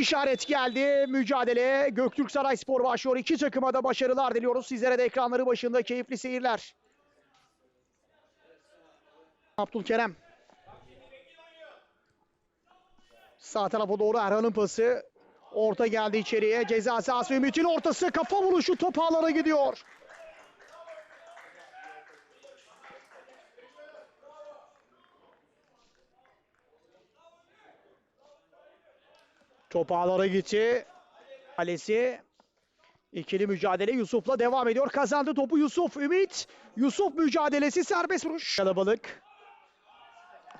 İşaret geldi. Mücadele Göktürk Sarayspor başlıyor. İki takıma da başarılar diliyoruz. Sizlere de ekranları başında keyifli seyirler. Abdülkerem. Sağ tarafa doğru Erhan'ın pası. Orta geldi içeriye. Ceza sahası Ümit'in ortası. Kafa vuruşu top ağlara gidiyor. Top ağlara gitti. Kalesi. İkili mücadele Yusuf'la devam ediyor. Kazandı topu Yusuf. Ümit. Yusuf mücadelesi serbest vuruş. Kalabalık.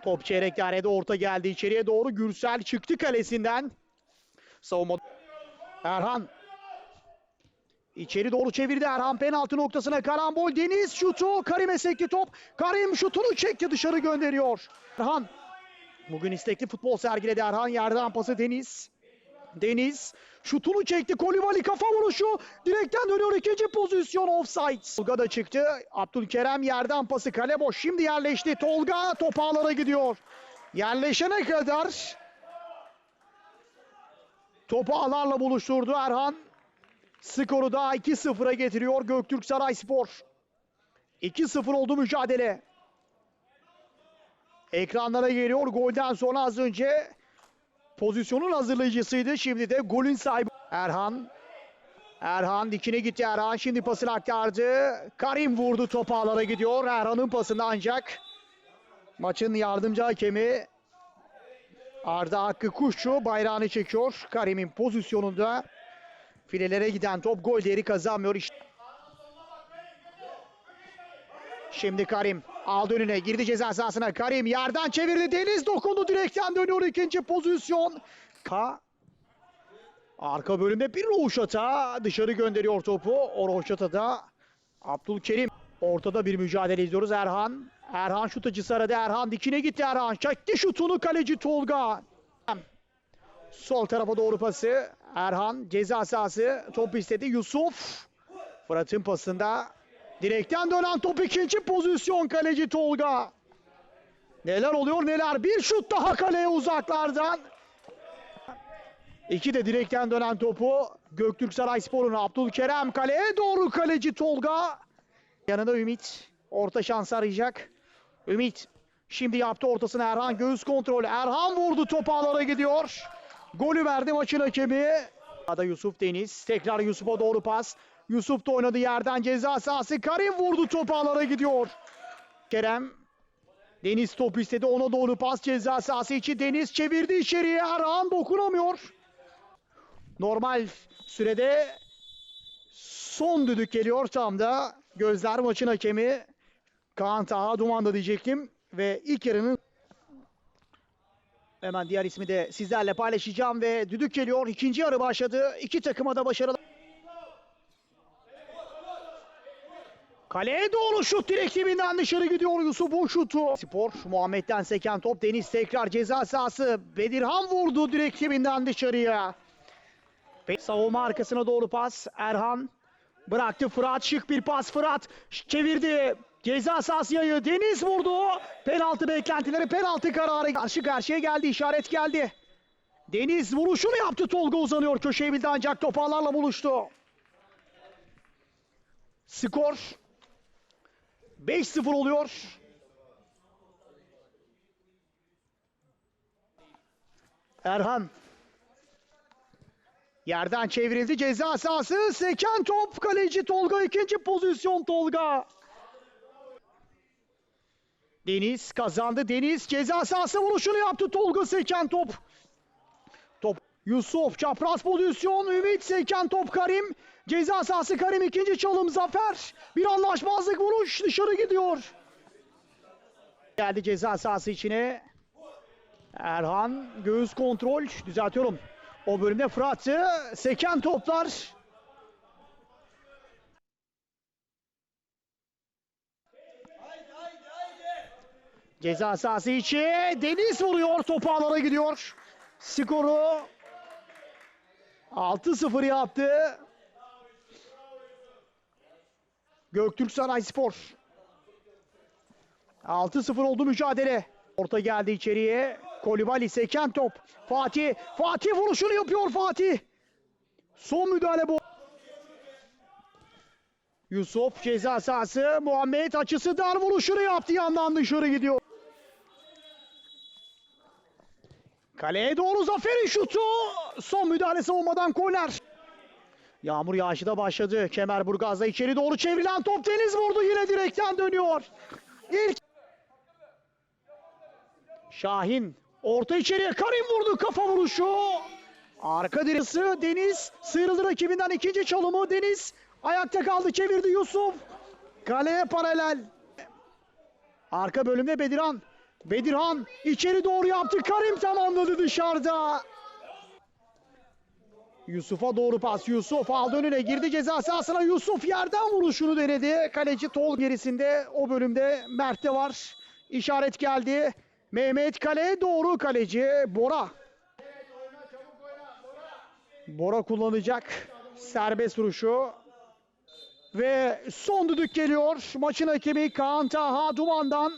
Top çeyrek dairede orta geldi içeriye doğru. Gürsel çıktı kalesinden. Savunma. Erhan. İçeri doğru çevirdi Erhan penaltı noktasına karambol Deniz şutu Karim'e sekti top Karim şutunu çekti dışarı gönderiyor Erhan Bugün istekli futbol sergiledi Erhan yerden pası Deniz Deniz şutunu çekti. Kolibali kafa vuruşu. Direkten dönüyor ikinci pozisyon offside. Tolga da çıktı. Abdülkerem yerden pası. Kale boş. Şimdi yerleşti. Tolga top ağlara gidiyor. Yerleşene kadar topu ağlarla buluşturdu Erhan. Skoru da 2-0'a getiriyor Göktürk Sarayspor. 2-0 oldu mücadele. Ekranlara geliyor. Golden sonra az önce pozisyonun hazırlayıcısıydı. Şimdi de golün sahibi Erhan. Erhan dikine gitti Erhan. Şimdi pasını aktardı. Karim vurdu top ağlara gidiyor. Erhan'ın pasında ancak maçın yardımcı hakemi Arda Hakkı Kuşçu bayrağını çekiyor. Karim'in pozisyonunda Filelere giden top gol değeri kazanmıyor. Şimdi Karim aldı önüne girdi ceza sahasına. Karim yerden çevirdi. Deniz dokundu direkten dönüyor ikinci pozisyon. Ka Arka bölümde bir roşata dışarı gönderiyor topu. O roşatada Abdülkerim ortada bir mücadele izliyoruz. Erhan Erhan şut açısı aradı. Erhan dikine gitti Erhan. Çekti şutunu kaleci Tolga. Sol tarafa doğru pası. Erhan ceza sahası top istedi. Yusuf. Fırat'ın pasında direkten dönen top ikinci pozisyon kaleci Tolga. Neler oluyor neler. Bir şut daha kaleye uzaklardan. İki de direkten dönen topu Göktürk Sarayspor'un Abdülkerem kaleye doğru kaleci Tolga. Yanında Ümit. Orta şans arayacak. Ümit şimdi yaptı ortasına Erhan göğüs kontrolü. Erhan vurdu top ağlara gidiyor. Golü verdi maçın hakemi. Ada Yusuf Deniz. Tekrar Yusuf'a doğru pas. Yusuf da oynadı yerden ceza sahası. Karim vurdu top ağlara gidiyor. Kerem. Deniz top istedi. Ona doğru pas ceza sahası içi. Deniz çevirdi içeriye. Erhan dokunamıyor. Normal sürede son düdük geliyor tam da. Gözler maçın hakemi. Kaan Taha Duman'da diyecektim. Ve ilk yarının Hemen diğer ismi de sizlerle paylaşacağım ve düdük geliyor. İkinci yarı başladı. İki takıma da başarılar. Kaleye doğru şut direktibinden dışarı gidiyor Yusuf'un şutu. Spor Muhammed'den seken top Deniz tekrar ceza sahası. Bedirhan vurdu direktibinden dışarıya. Savunma arkasına doğru pas. Erhan bıraktı Fırat şık bir pas Fırat çevirdi. Ceza sahası yayı Deniz vurdu. Penaltı beklentileri penaltı kararı. Karşı karşıya geldi işaret geldi. Deniz vuruşunu yaptı Tolga uzanıyor köşeyi bildi ancak toparlarla buluştu. Skor 5-0 oluyor. Erhan Yerden çevrildi ceza sahası. Seken top kaleci Tolga ikinci pozisyon Tolga. Deniz kazandı. Deniz ceza sahası vuruşunu yaptı. Tolga seken top. Top Yusuf çapraz pozisyon. Ümit seken top Karim. Ceza sahası Karim ikinci çalım zafer. Bir anlaşmazlık vuruş dışarı gidiyor. Geldi ceza sahası içine. Erhan göğüs kontrol düzeltiyorum. O bölümde Fırat'ı seken toplar. Ceza sahası içi Deniz vuruyor topu ağlara gidiyor. Skoru 6-0 yaptı. Göktürk Sarayspor. 6-0 oldu mücadele. Orta geldi içeriye. Kolibali seken top. Fatih. Fatih vuruşunu yapıyor Fatih. Son müdahale bu. Yusuf ceza sahası. Muhammed açısı dar vuruşunu yaptı. Yandan dışarı gidiyor. Kaleye doğru Zafer'in şutu. Son müdahale savunmadan korner. Yağmur yağışı da başladı. Kemerburgaz'da içeri doğru çevrilen top deniz vurdu. Yine direkten dönüyor. İlk Şahin orta içeriye Karim vurdu kafa vuruşu. Arka direği Deniz sıyrıldı rakibinden ikinci çalımı Deniz ayakta kaldı çevirdi Yusuf. Kaleye paralel. Arka bölümde Bedirhan. Bedirhan içeri doğru yaptı. Karim tamamladı dışarıda. Yusuf'a doğru pas. Yusuf aldı önüne girdi ceza sahasına. Yusuf yerden vuruşunu denedi. Kaleci Tol gerisinde o bölümde Mert de var. İşaret geldi. Mehmet kaleye doğru kaleci Bora. Bora kullanacak serbest vuruşu. Ve son düdük geliyor. Maçın hakemi Kaan Taha Duman'dan